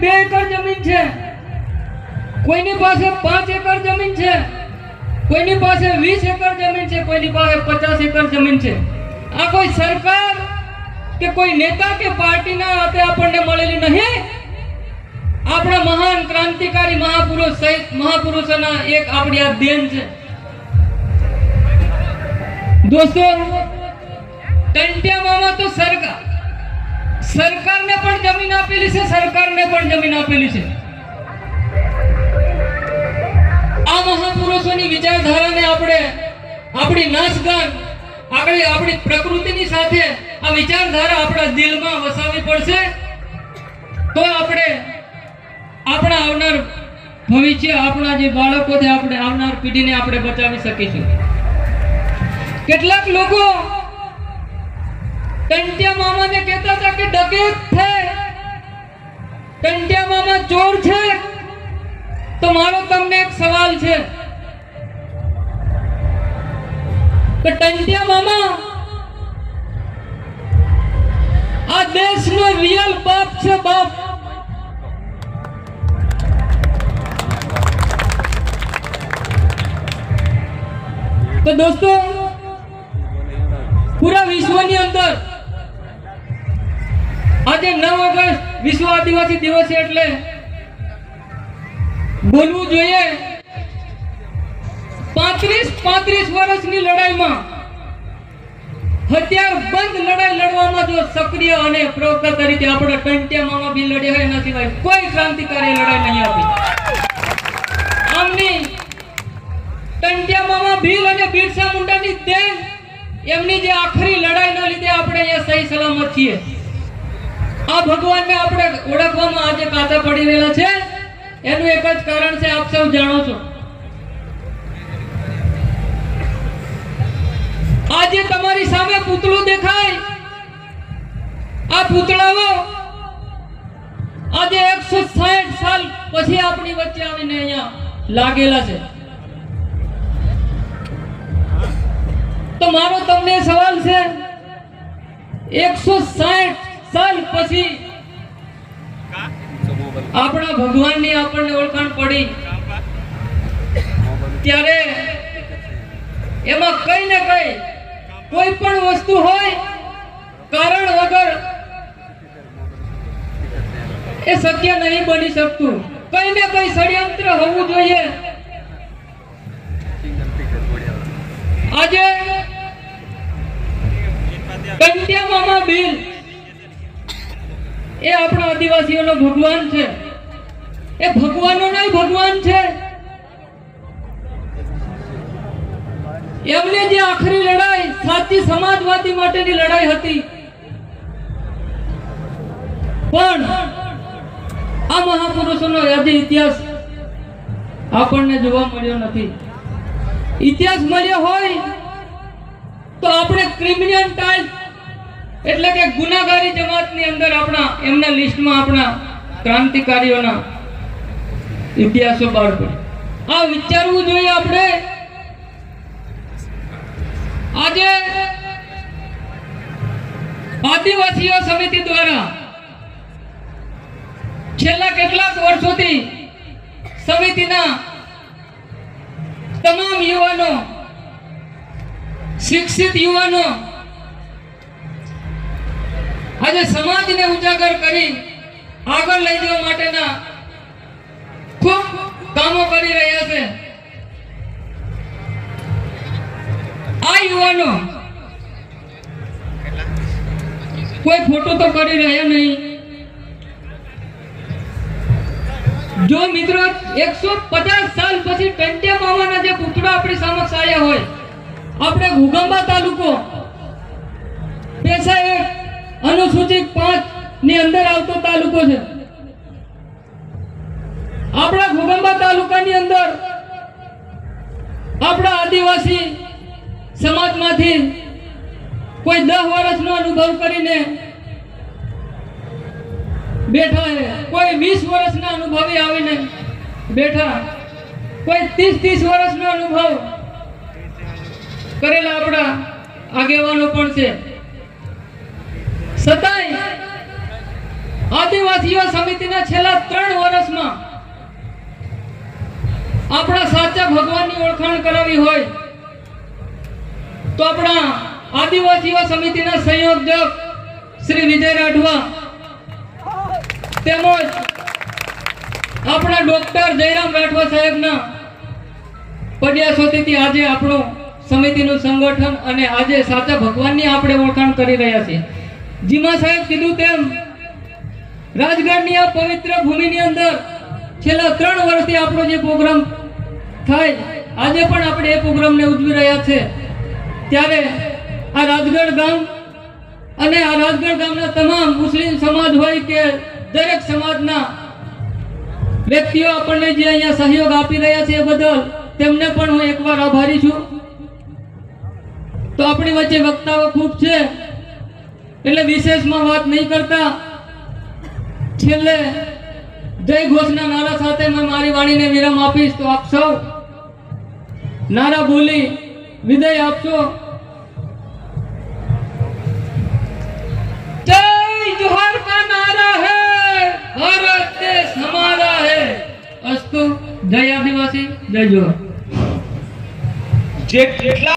બે એકર જમીન છે. કોઈની પાસે પાંચ એકર જમીન છે. કોઈની પાસે વીસ એકર જમીન છે. કોઈની પાસે પચાસ એકર જમીન છે. આ કોઈ સરકાર કે કોઈ નેતા કે પાર્ટીના હાથે આપણને મળેલી નહીં? આપણા મહાન ક્રાંતિકારી મહાપુરુષ સહિત મહાપુરુષોના એક આપણી આ દેન છે. દોસ્તો ટંટિયા મામા તો સરકાર સરકારને પણ જમીન આપેલી છે, સરકારને પણ જમીન આપેલી છે. આ મહાપુરુષોની વિચારધારાને આપણે આપણી નાચગાન આપણે આપણી પ્રકૃતિની સાથે આ વિચારધારા આપણા દિલમાં વસાવવી પડશે તો આપણે આપણા આવનાર ભવિષ્ય, આપણા જે બાળકો છે આપણે આવનાર પેઢીને આપણે બચાવી શકીશું. કેટલાક લોકો ટંટિયા મામાને કહેતા હતા કે ડકેત છે. ટંટિયા મામા ચોર છે. તો મારો તમને એક સવાલ છે. કે ટંટિયા મામા, આ દેશનો રિયલ બાપ છે બાપ. તો દોસ્તો, પૂરા વિશ્વની અંદર આજે નવ ઓગસ્ટ વિશ્વ આદિવાસી દિવસ એટલે બોલવું જોઈએ. પાંત્રીસ પાંત્રીસ વર્ષની લડાઈમાં હથિયાર બંધ લડાઈ લડવામાં જો સક્રિય અને પ્રવક્તા તરીકે આપણે ટંટિયા મામા બી હોય એના સિવાય કોઈ ક્રાંતિકારી લડાઈ નહીં આપી. આમની ટંટિયા મામા ભીલ અને બિરસા મુંડાની દેન એમની જે આખરી લડાઈના લીધે આપણે અહીંયા સહી સલામત છીએ. આ ભગવાનને આપણે ઓળખવામાં આજે કાચા પડી રહેલા છે. એનું એક જ કારણ છે, આપ સૌ જાણો છો. આજે તમારી સામે પૂતળું દેખાય. આ પૂતળાઓ આજે એકસો સાઠ સાલ પછી આપણી વચ્ચે આવીને અહીંયા લાગેલા છે. તો મારો તમને સવાલ છે, એકસો સાઠ સાલ પછી આપણા ભગવાનની આપણને ઓળખાણ પડી. ત્યારે એમાં કઈ ને કઈ કોઈ પણ વસ્તુ હોય, કારણ વગર એ શક્ય નહીં બની શકતું. કઈ ને કઈ ષડયંત્ર હોવું જોઈએ આજે કંટિયા મામા બિલ એ આપણા આદિવાસીઓનો ભગવાન છે. એ ભગવાનનો નહીં, ભગવાન છે. એમની જે આખરી લડાઈ, સાચી સમાજવાદી માટેની લડાઈ હતી. પણ આ મહાપુરુષોનો આજે ઇતિહાસ આપણને જોવા મળ્યો નથી. ઇતિહાસ મળ્યો હોય તો આપણે ક્રિમિનલ ટાઈપ એટલે કે ગુનાગારી જમાતની અંદર આપણા, એમના લિસ્ટમાં આપણા ક્રાંતિકારીઓના ઇતિહાસો બહાર પડે. આ વિચારવું જોઈએ આપણે. આજે આદિવાસીઓ સમિતિ દ્વારા છેલ્લા કેટલાક વર્ષોથી સમિતિના તમામ યુવાનો, શિક્ષિત યુવાનો આજે સમાજને ઉજાગર કરી આગળ લઈ જવા માટેના ખૂબ કામો કરી રહ્યા છે. આ યુવાનો કોઈ ફોટો તો કરી રહ્યા નહીં. જો મિત્રો એકસો પચાસ સાલ પછી ટંટિયા મામાના જે પૂતળા આપણી સમક્ષ આવ્યા હોય, આપણે ઘુગંબા તાલુકો પેશા એક અનુસૂચિત પાંચની અંદર આવતો તાલુકો છે. આપણા ઘુગંબા તાલુકાની અંદર આપણા આદિવાસી સમાજમાંથી કોઈ દસ વર્ષનો અનુભવ કરીને બેઠા છે. કોઈ વીસ વર્ષના અનુભવી આવીને બેઠા. કોઈ ત્રીસ ત્રીસ વર્ષનો અનુભવ કરેલા આપણા આગેવાનો પણ છે. છતાંય આદિવાસીઓ સમિતિના છેલ્લા ત્રણ વર્ષમાં આપણા સાચા ભગવાનની ઓળખાણ કરાવી હોય તો આપણા આદિવાસીઓ સમિતિના સંયોજક શ્રી વિજય રાઠવા તેમજ આપણા ડોક્ટર જયરામ રાઠવા સાહેબના પડિયાસોતીથી આજે આપણું સમિતિનું સંગઠન અને આજે સાચા ભગવાનની આપણે ઓળખાણ કરી રહ્યા છીએ. જીમા સાહેબ કીધું તેમ, રાજગઢની આ પવિત્ર ભૂમિની અંદર છેલ્લા ત્રણ વર્ષથી આપણો જે પ્રોગ્રામ થાય, આજે પણ આપણે એ પ્રોગ્રામને ઉજવી રહ્યા છે. ત્યારે આ રાજગઢ ગામ અને આ રાજગઢ ગામના તમામ મુસ્લિમ સમાજ હોય કે દરેક સમાજના વ્યક્તિઓ આપણને જે અહીંયા સહયોગ આપી રહ્યા છે એ બદલ તેમને પણ હું એકવાર આભારી છું. તો આપણી વચ્ચે વક્તાઓ ખૂબ છે. એટલે વિશેષમાં વાત નહીં કરતા છેલ્લે જય ઘોષના નારા સાથે મેં મારી વાણીને વિરામ આપીશ તો આપ સૌ નારા બોલી વિદાય આપશો જય જોહર કા નારા હે ભારત દેશ હમારા હે અસ્તુ જય આદિવાસી જય જોહર જેટલા